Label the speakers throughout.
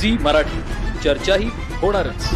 Speaker 1: Zee Marathi. चर्चाही होणारच.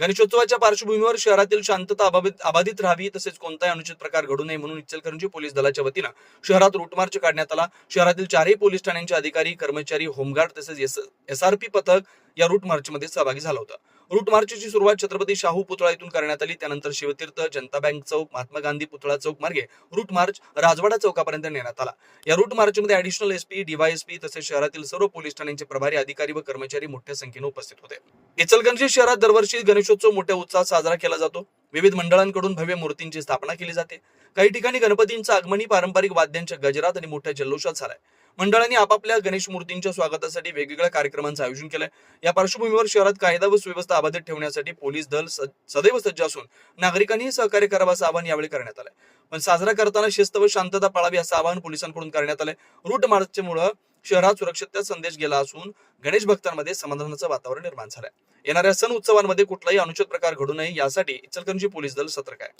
Speaker 2: गणेशोत्सवाच्या पार्श्वभूमीवर शहरातील शांतता अबाधित अबाधित राहावी तसेच कोणताही अनुचित प्रकार घडू नये म्हणून इचलकरंजी पोलीस दलाच्या वतीनं शहरात रूट मार्च काढण्यात आला. शहरातील चारही पोलीस ठाण्यांचे अधिकारी कर्मचारी होमगार्ड तसेच एसआरपी पथक या रूट मार्चमध्ये सहभागी झालं होतं. रूट मार्चची सुरुवात छत्रपती शाहू पुतळा इथून करण्यात आली. त्यानंतर शिवतीर्थ जनता बँक चौक महात्मा गांधी पुतळा चौक मार्गे रूट मार्च राजवाडा चौकापर्यंत नेण्यात आला. या रूट मार्चमध्ये ऍडिशनल एसपी डीवायएसपी तसेच शहरातील सर्व पोलीस ठाण्यांचे प्रभारी अधिकारी व कर्मचारी मोठ्या संख्येने उपस्थित होते. इचलकरंजी शहरात दरवर्षी गणेशोत्सव मोठ्या उत्साहात साजरा केला जातो. विविध मंडळांकडून भव्य मूर्तींची स्थापना केली जाते. काही ठिकाणी गणपतींचं आगमनी पारंपरिक वाद्यांच्या गजरात आणि मोठ्या जल्लोषात झालाय. मंडळांनी आपापल्या गणेश मूर्तींच्या स्वागतासाठी वेगवेगळ्या कार्यक्रमांचं आयोजन केलंय. या पार्श्वभूमीवर शहरात कायदा व सुव्यवस्था अबाधित ठेवण्यासाठी पोलीस दल सदैव सज्ज असून नागरिकांनीही सहकार्य करावं असं आवाहन यावेळी करण्यात आलंय. पण साजरा करताना शिस्त व शांतता पाळावी असं आवाहन पोलिसांकडून करण्यात आलंय. रूट मार्चमुळे शहरात सुरक्षितता संदेश गेला असून गणेश भक्तांमध्ये समाधानाचं वातावरण निर्माण झालंय. येणाऱ्या सण उत्सवांमध्ये कुठलाही अनुचित प्रकार घडू नये यासाठी इचलकरंजी पोलीस दल सतर्क आहे.